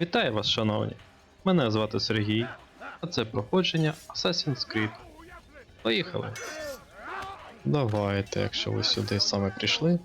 Вітаю вас, шановні! Мене звати Сергій, а це проходження Assassin's Creed. Поїхали! Давайте, якщо ви сюди саме прийшли.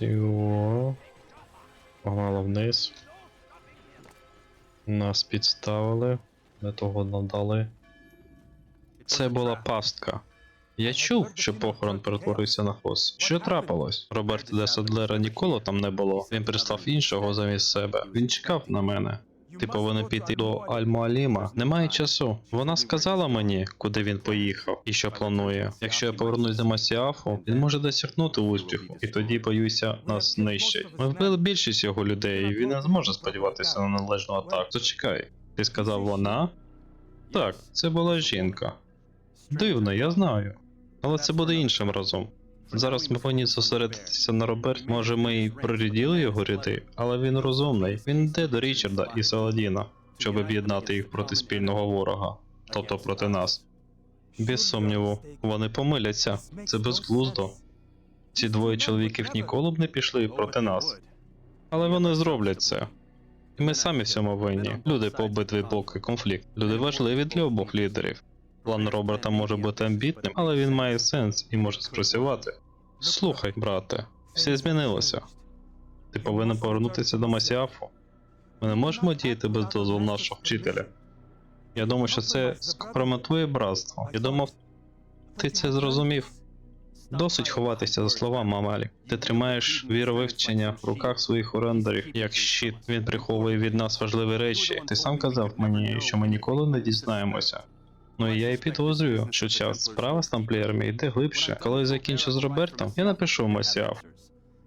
Всього. Погнала вниз. Нас підставили. Не того надали. Це була пастка. Я чув, що похорон перетворився на хоз. Що трапилось? Роберт де Садлера ніколи там не було. Він прислав іншого замість себе. Він чекав на мене. Ти повинен піти до Аль-Муаліма. Немає часу. Вона сказала мені, куди він поїхав і що планує. Якщо я повернусь до Масіафу, він може досягнути успіху, і тоді, боюся, нас знищать. Ми вбили більшість його людей, і він не зможе сподіватися на належну атаку. Зачекай. Ти сказав вона? Так, це була жінка. Дивно, я знаю. Але це буде іншим разом. Зараз ми повинні зосередитися на Роберт. Може, ми й проряділи його ряди, але він розумний. Він йде до Річарда і Саладіна, щоб об'єднати їх проти спільного ворога, тобто проти нас. Без сумніву, вони помиляться. Це безглуздо. Ці двоє чоловіків ніколи б не пішли проти нас. Але вони зроблять це. І ми самі в цьому винні. Люди по обидві боки конфлікт. Люди важливі для обох лідерів. План Роберта може бути амбітним, але він має сенс і може спрацювати. Слухай, брате, все змінилося. Ти повинен повернутися до Масіафу. Ми не можемо діяти без дозволу нашого вчителя. Я думаю, що це скомпрометує братство. Я думав, ти це зрозумів. Досить ховатися за слова, Мамалі. Ти тримаєш віровивчення в руках своїх орендарів, як щит. Він приховує від нас важливі речі. Ти сам казав мені, що ми ніколи не дізнаємося. Ну і я і підозрюю, що час справа з тамплієрами йде глибше. Коли я закінчу з Робертом, я напишу Масіаф.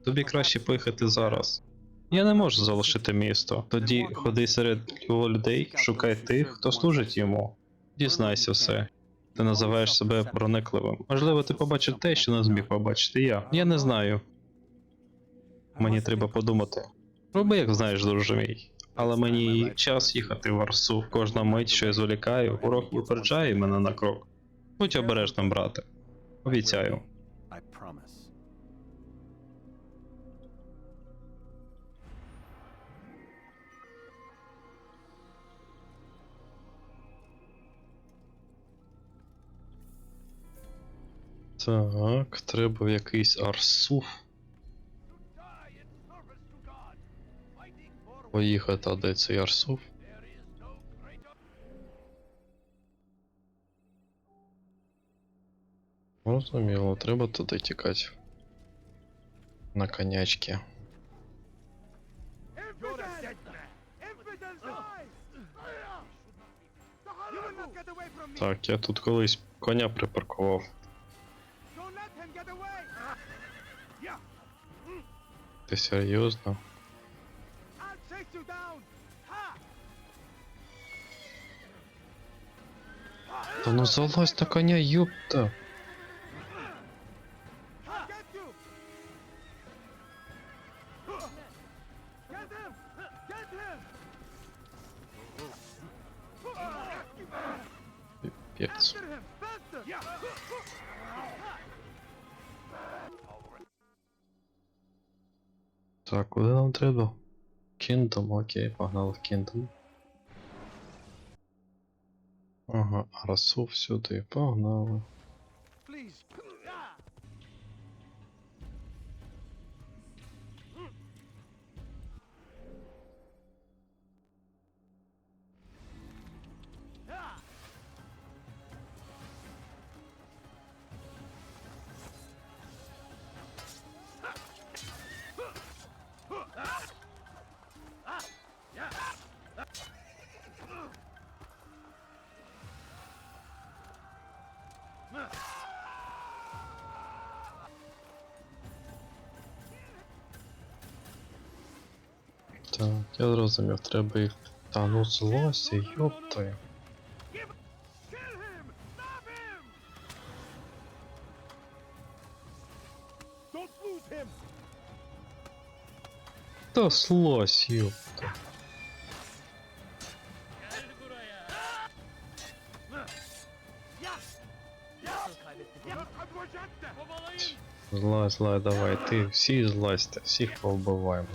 Тобі краще поїхати зараз. Я не можу залишити місто. Тоді ходи серед його людей, шукай тих, хто служить йому. Дізнайся все. Ти називаєш себе проникливим. Можливо, ти побачив те, що не зміг побачити я. Я не знаю. Мені треба подумати. Роби, як знаєш, друже мій. Але мені час їхати в Арсу. Кожна мить, що я зволікаю, урок випереджає мене на крок. Будь обережним, брате. Обіцяю. Так, треба в якийсь Арсуф поїхати, а де цей Арсуф? Розуміло, треба туди тікати. На конячки. Так, я тут колись коня припаркував. Ти серйозно? you down. Ha! Да ну залазь на коня, ёпта! Пипец. Так, куда нам треба? Кіндом, окей, погнали в Kingdom. Ага, Арасу сюди, погнали. образами треба їх. Ну, Та ну злося, йопта. Да слось, ёпта. Злая, злая, давай, ти всі злазьте, всіх повбиваємо.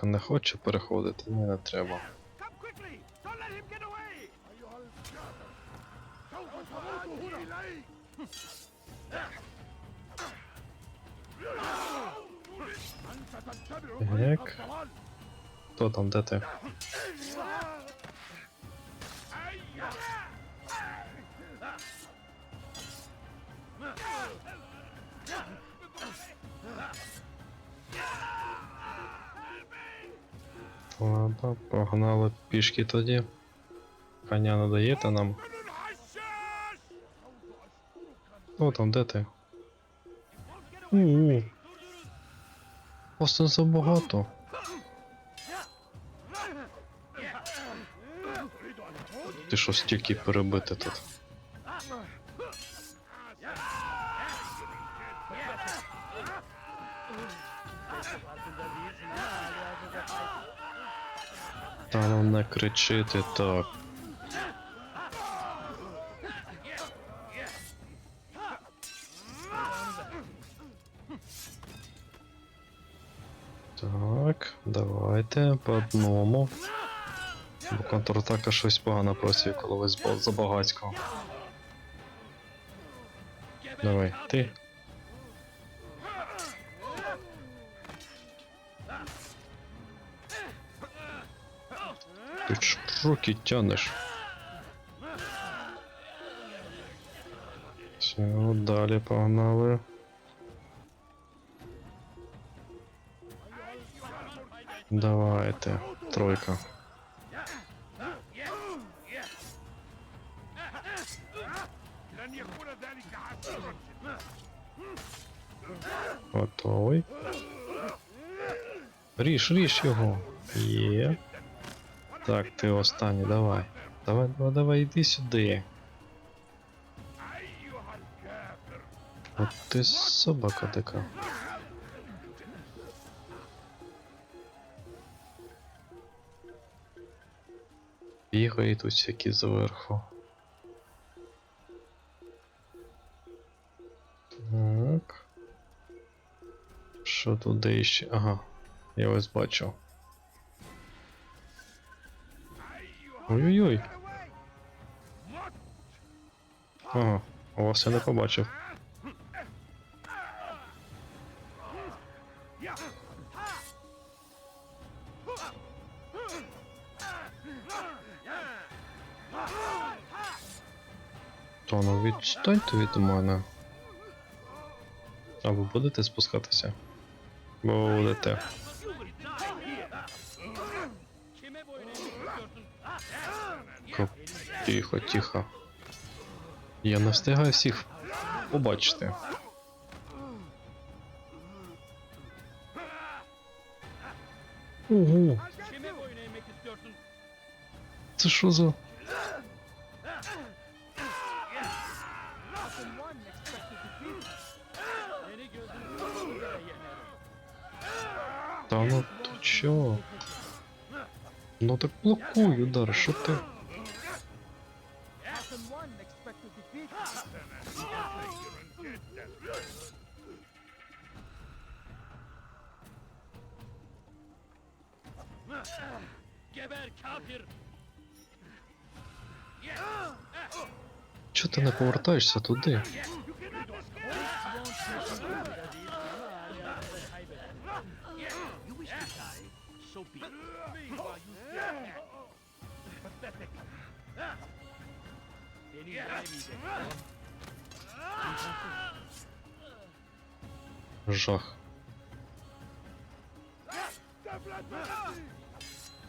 Коняка не хоче переходити, ні, не треба. Come Хто там, де him Ладно, погнали пішки тоді. Коня надаєте нам. О, там де ти? Просто забагато. Ти що стільки перебити тут? Та ну не кричити так. Так, давайте по одному. Бо контратака щось погано коли ви збо- забагацько. Давай, ти. Ты ж руки тянешь. Все, далі погнали. Давайте, тройка. Готовий. Ріш, ріш його. Є. Так, ти останній, давай. Давай, давай, давай, іди сюди. От ти собака така. Бігає тут всякі зверху. Так. Що тут іще? Ага, я вас бачив. Ой-ой-ой. Ага. У вас я не побачив. То ну відстаньте від мене. А ви будете спускатися? Будете. Тихо, тихо. Я не встигаю всіх побачити. Istiyorsun? це що за. Та ну то чо? Ну так блокуй удар, що kafir! Чо ти не повертаєшся туди? Жах.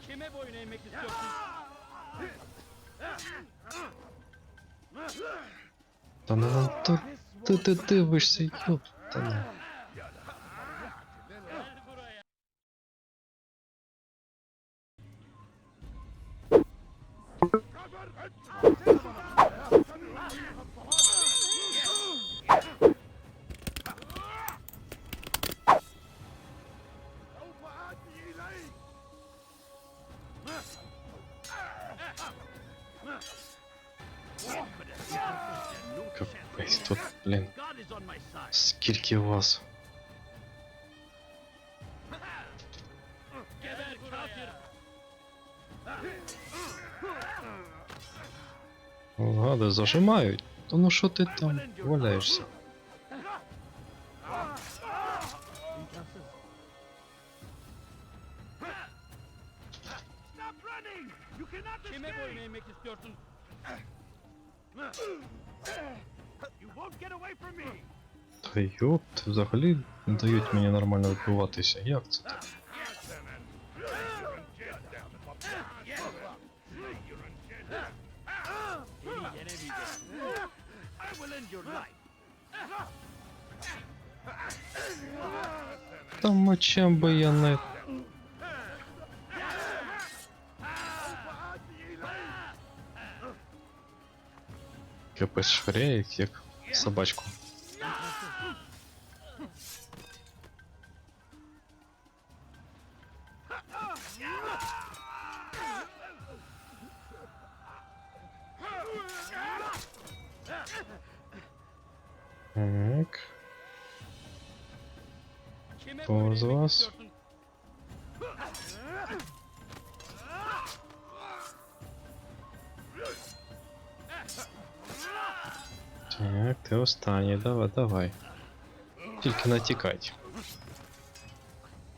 Kime boyun eğmek istiyorsun? Та ну, то ти, ти дивишся, ёп. Та. Блін, Скільки у вас. Гади зажимають. Та ну що ти там валяєшся? взагалі не дають мені нормально відбуватися. Як це так? Seni yenemeyeceksin. I will end your life! Та мечем би я не. Капець швиряє, як собачку. Так, ти останній, давай, давай. Тільки не тікать.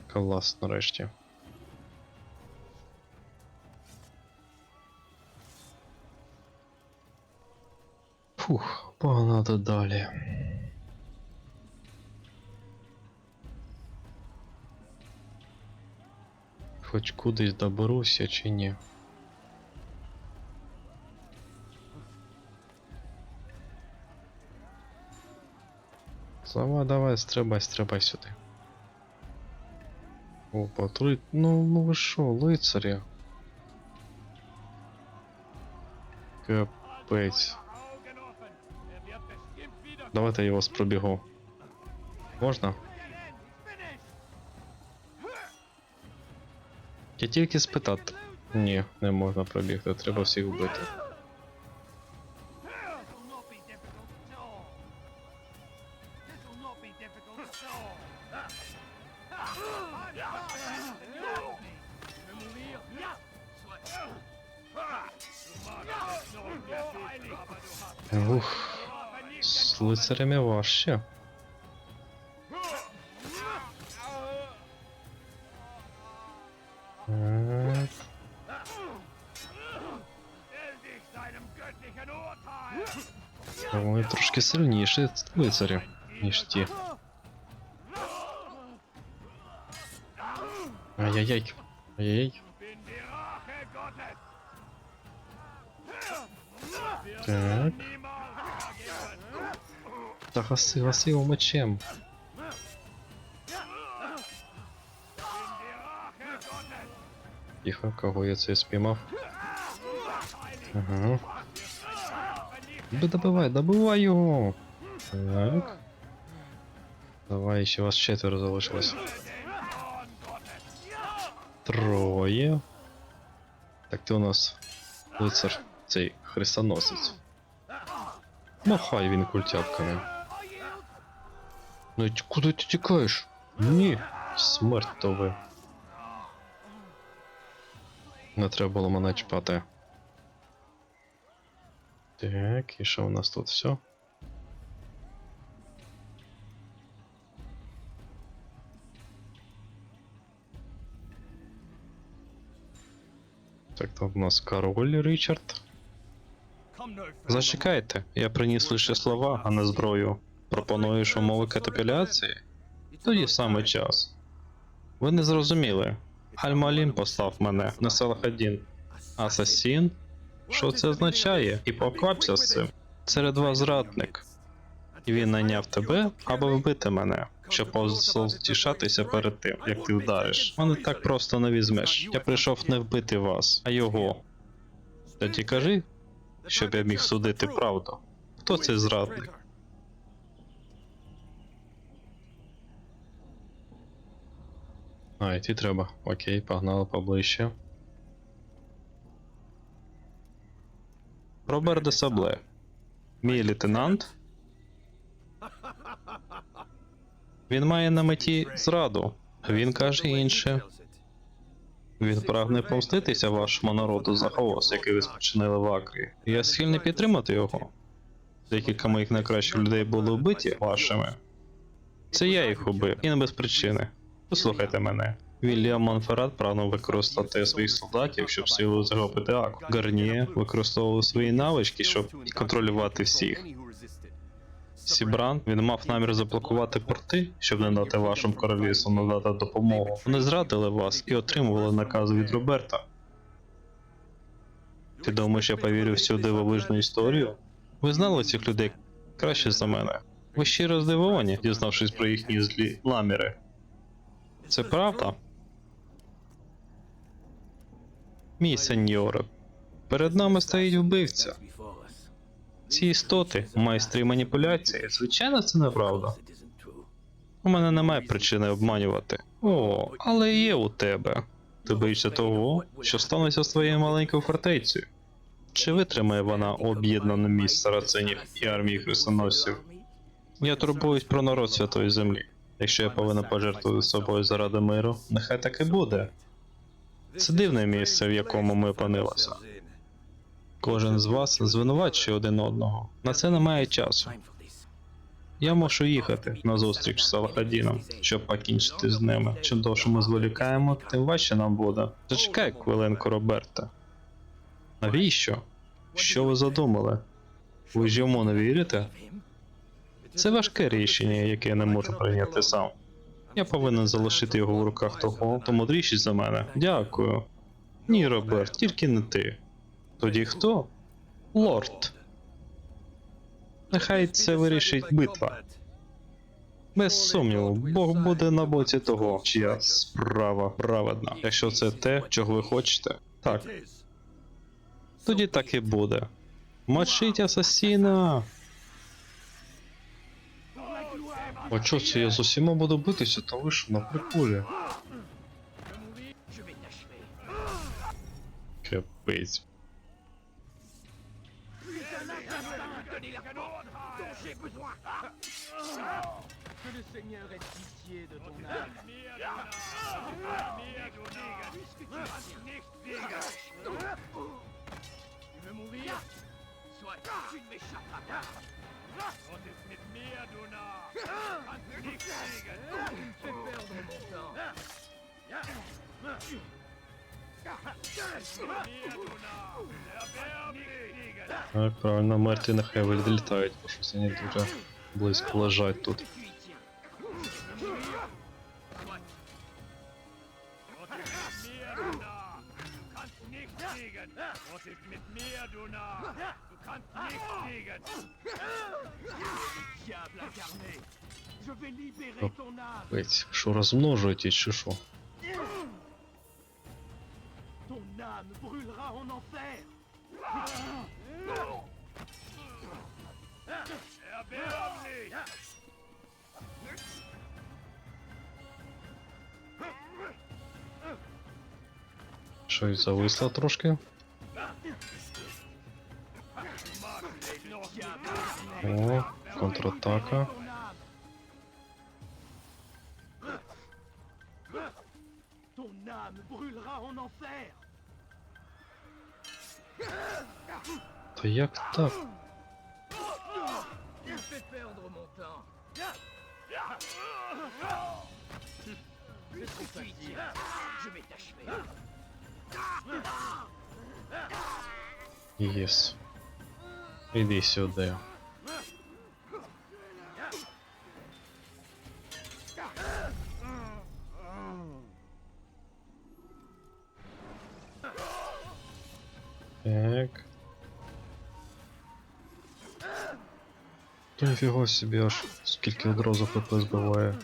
Клас, нарешті. Фух, погнати далі. Хоч кудись доберуся чи ні. Давай, давай, стрибай, стрибай сюди. О, патруль. Ну, ну ви що, лицарі? Капець. Давайте я його з пробігу. Можна? Я тільки спитати. Ні, не можна пробігти, треба всіх вбити. Ух, з лицарями важче. Так, Stell dich seinem göttlichen Urteil! Вони трошки сильніші лицарі, ніж ті. Ай-яй-яй. Ай-яй. bin die Rache Gottes! Так. Та гаси, гаси його мечем. Тихо, кого я це спіймав? Ага. Да добивай, добивай його. Так. Давай, ще вас четверо залишилось. Троє. Так ти у нас лицар цей хрестоносець. Махай він культяпками. Ну й куди ти тікаєш? Ні, смерть то ви. Не треба було мене чіпати. Так, і що у нас тут все? Так, тут у нас король Річард. Зачекайте, я приніс лише слова, а не зброю. Пропонуєш умови капітуляції? Тоді саме час. Ви не зрозуміли. Аль-Малін послав мене на Салахадін. Асасін? Що це означає? І поквапся з цим. Серед вас зрадник. Він найняв тебе, аби вбити мене, щоб позолотішатися перед тим, як ти вдариш. Мене так просто не візьмеш. Я прийшов не вбити вас, а його. Тоді кажи, щоб я міг судити правду. Хто цей зрадник? А, йти треба. Окей, погнали поближче. Роберт де Сабле. Мій лейтенант. Він має на меті зраду. Він каже інше. Він прагне помститися вашому народу за хаос, який ви спочинили в Акрі. Я схильний підтримати його. Декілька моїх найкращих людей були вбиті вашими. Це я їх убив, і не без причини. Послухайте мене. Вільям Монферрат прагнув використати своїх солдатів, щоб силою захопити Акру. Гарніє використовував свої навички, щоб контролювати всіх. Сібран він мав намір заблокувати порти, щоб не дати вашим королівствам надати допомогу. Вони зрадили вас і отримували наказ від Роберта. Ти думаєш, я повірив в дивовижну історію? Ви знали цих людей краще за мене. Ви щиро здивовані, дізнавшись про їхні злі наміри. Це правда? Мій сеньоре, перед нами стоїть вбивця. Ці істоти, майстри маніпуляції, звичайно, це неправда. У мене немає причини обманювати. О, але є у тебе. Ти боїшся того, що станеться з твоєю маленькою фортецею. Чи витримає вона об'єднану міст сарацинів і армії хрестоносців? Я турбуюсь про народ святої землі. Якщо я повинен пожертвувати собою заради миру, нехай так і буде. Це дивне місце, в якому ми опинилися. Кожен з вас звинувачує один одного. На це немає часу. Я мушу їхати на зустріч з Салахадіном, щоб покінчити з ними. Чим довше ми зволікаємо, тим важче нам буде. Зачекай хвилинку, Роберта. Навіщо? Що ви задумали? Ви ж йому не вірите? Це важке рішення, яке я не можу прийняти сам. Я повинен залишити його в руках того, хто мудріший за мене. Дякую. Ні, Роберт, тільки не ти. Тоді хто? Лорд. Нехай це вирішить битва. Без сумніву, Бог буде на боці того, чия справа праведна. Якщо це те, чого ви хочете, так, тоді так і буде. Мочить асасіна! А чо це я з усіма буду битися, то вийшов на приколі. Капець. Que le Seigneur ait pitié de ton âme. Tu veux mourir Soit, tu ne m'échapperas pas. Так, правильно, мертві нехай вилітають, бо щось вони дуже близько лежать тут. Що розмножують чи що? Ton âme brûlera en enfer. Щось зависло трошки. О, контратака. просто як так? Єс. Іди сюди. Та ніфіга собі аж скільки одразу хп збиває.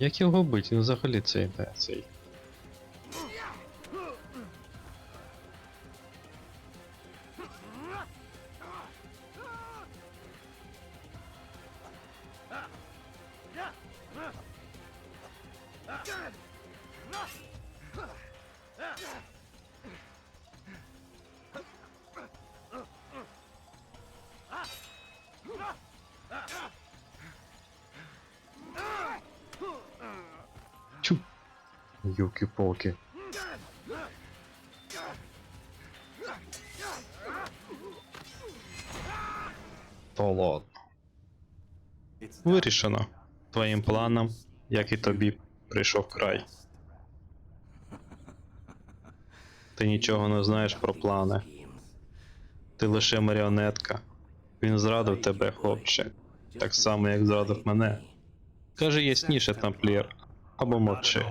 Як його бить? Він взагалі цей йде цей. Чу. Юки-поки. Та. Вирішено. Твоїм планом, як і тобі, прийшов край. Ти нічого не знаєш про плани. Ти лише маріонетка. Він зрадив тебе, хлопче, так само, як зрадив мене. Кажи ясніше, тамплір, або мовчи.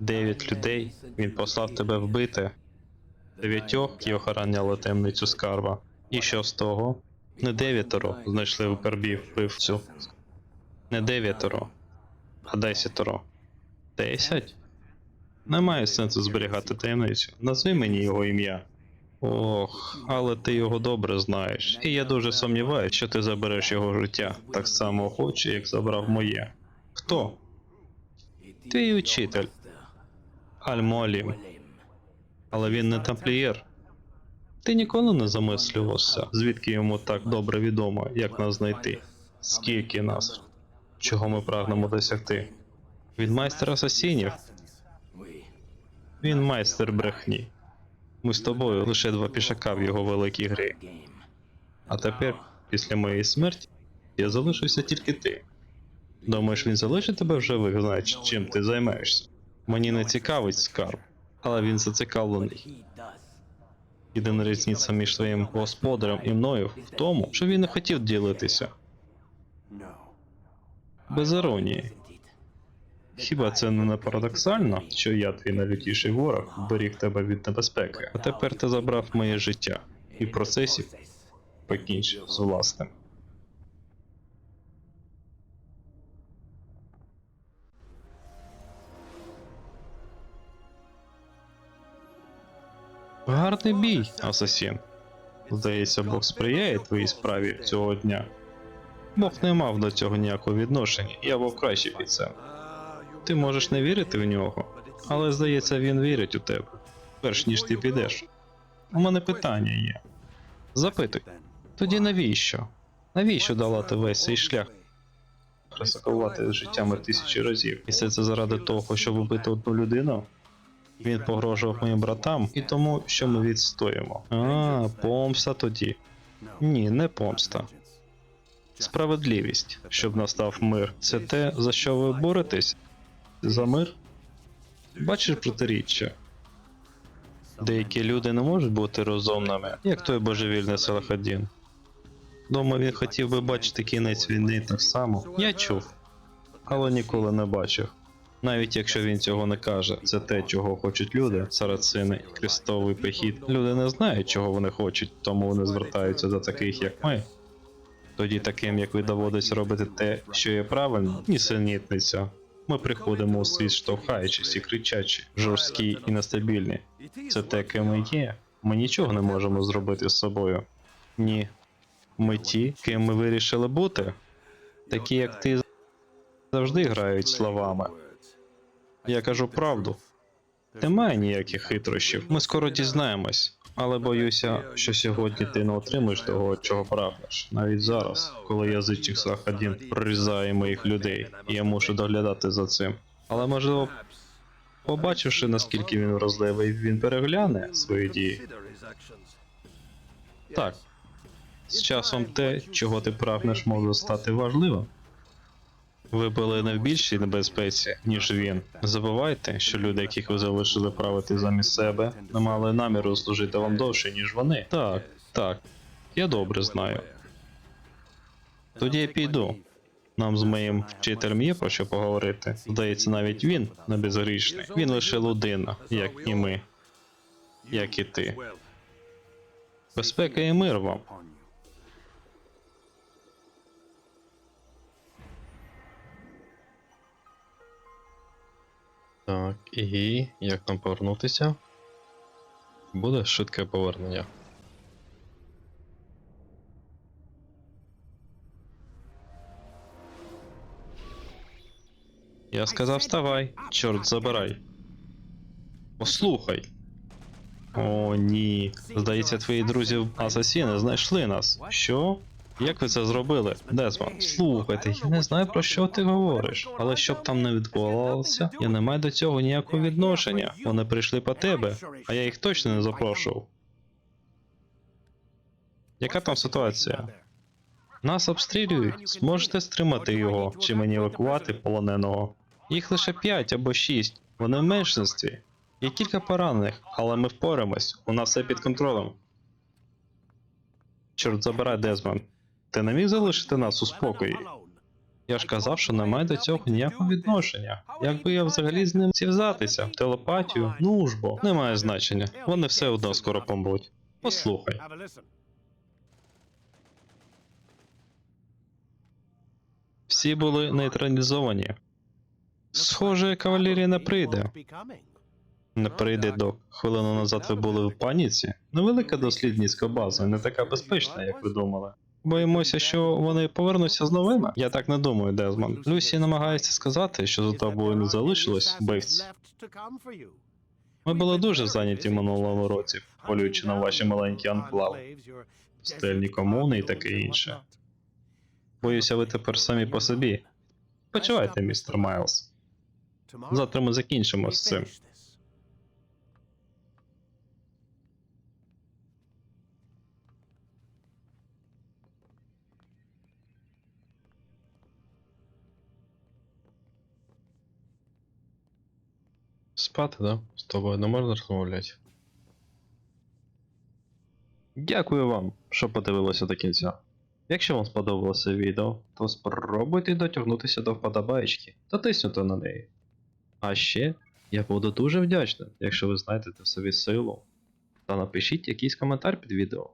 Дев'ять людей він послав тебе вбити. Дев'ятьох й охороняли темницю скарба. І що з того? Не дев'ятеро знайшли в карбі вбивцю. Не дев'ятеро, а десятеро. Десять? Немає сенсу зберігати таємницю. Назви мені його ім'я. Ох, але ти його добре знаєш. І я дуже сумніваюся, що ти забереш його життя так само охоче, як забрав моє. Хто? Твій учитель. Аль-Молім. Але він не тамплієр. Ти ніколи не замислювався, звідки йому так добре відомо, як нас знайти? Скільки нас? Чого ми прагнемо досягти? Він майстер асасінів. Він майстер брехні. Ми з тобою лише два пішака в його великій грі. А тепер, після моєї смерті, я залишуся тільки ти. Думаєш, він залишить тебе в живих, знаючи, чим ти займаєшся? Мені не цікавить скарб, але він зацікавлений. Єдина різниця між твоїм господарем і мною в тому, що він не хотів ділитися. Без іронії. Хіба це не парадоксально, що я, твій найлютіший ворог, беріг тебе від небезпеки, а тепер ти забрав моє життя і в процесі покінчив з власним. Гарний бій, асасін. Здається, Бог сприяє твоїй справі цього дня. Бог не мав до цього ніякого відношення, я був кращий під це. Ти можеш не вірити в нього, але здається, він вірить у тебе, перш ніж ти підеш. У мене питання є. Запитуй. Тоді навіщо? Навіщо долати весь цей шлях? Ризикувати життями тисячі разів. І все це заради того, щоб убити одну людину? Він погрожував моїм братам і тому, що ми відстоїмо. А, помста тоді. Ні, не помста. Справедливість, щоб настав мир. Це те, за що ви боретесь? За мир? Бачиш протиріччя? Деякі люди не можуть бути розумними, як той божевільний Салахадін. Думаю, він хотів би бачити кінець війни так само. Я чув, але ніколи не бачив. Навіть якщо він цього не каже, це те, чого хочуть люди, сарацини крестовий похід. Люди не знають, чого вони хочуть, тому вони звертаються до таких, як ми. Тоді таким, як ви доводиться робити те, що є правильно, нісенітниця. Ми приходимо у світ, штовхаючись і кричачи, жорсткі і нестабільні. Це те, ким ми є. Ми нічого не можемо зробити з собою. Ні. Ми ті, ким ми вирішили бути. Такі, як ти, завжди грають словами. Я кажу правду. Немає ніяких хитрощів. Ми скоро дізнаємось. Але боюся, що сьогодні ти не отримаєш того, чого прагнеш. Навіть зараз, коли язичник Сахадін прорізає моїх людей, і я мушу доглядати за цим. Але можливо, побачивши наскільки він вразливий, він перегляне свої дії. Так. З часом те, чого ти прагнеш, може стати важливим. Ви були не в більшій небезпеці, ніж він. Забувайте, що люди, яких ви залишили правити замість себе, не мали наміру служити вам довше, ніж вони. Так, так. Я добре знаю. Тоді я піду. Нам з моїм вчителем є про що поговорити. Здається, навіть він не безгрішний. Він лише людина, як і ми. Як і ти. Безпека і мир вам. Так, і як нам повернутися? Буде швидке повернення. Я сказав вставай, чорт забирай. Послухай. О, ні. Здається, твої друзі асасіни знайшли нас. Що? Як ви це зробили? Дезмон, слухайте, я не знаю про що ти говориш, але щоб там не відбувалося, я не маю до цього ніякого відношення. Вони прийшли по тебе, а я їх точно не запрошував. Яка там ситуація? Нас обстрілюють. Зможете стримати його чи мені евакувати полоненого? Їх лише п'ять або шість. Вони в меншинстві. Є кілька поранених, але ми впораємось. У нас все під контролем. Чорт забирай, Дезмон. Ти не міг залишити нас у спокої? Я ж казав, що не маю до цього ніякого відношення. Якби я взагалі з ним зв'язатися, телепатію, ну ж бо, немає значення. Вони все одно скоро помруть. Послухай. Всі були нейтралізовані. Схоже, кавалерія не прийде. Не прийде док. Хвилину назад ви були в паніці. Невелика дослідницька база, не така безпечна, як ви думали. Боїмося, що вони повернуться з новими? Я так не думаю, Дезмон. Люсі намагається сказати, що за тобою не залишилось вбивць. Ми були дуже зайняті в минулому році, полюючи на ваші маленькі анклави, стильні комуни і таке інше. Боюся, ви тепер самі по собі. Почувайте, містер Майлз. Завтра ми закінчимо з цим. Спати, да? З тобою не можна розмовляти. Дякую вам, що подивилися до кінця. Якщо вам сподобалося відео, то спробуйте дотягнутися до вподобаєчки та тиснути на неї. А ще я буду дуже вдячним, якщо ви знайдете в собі силу та напишіть якийсь коментар під відео.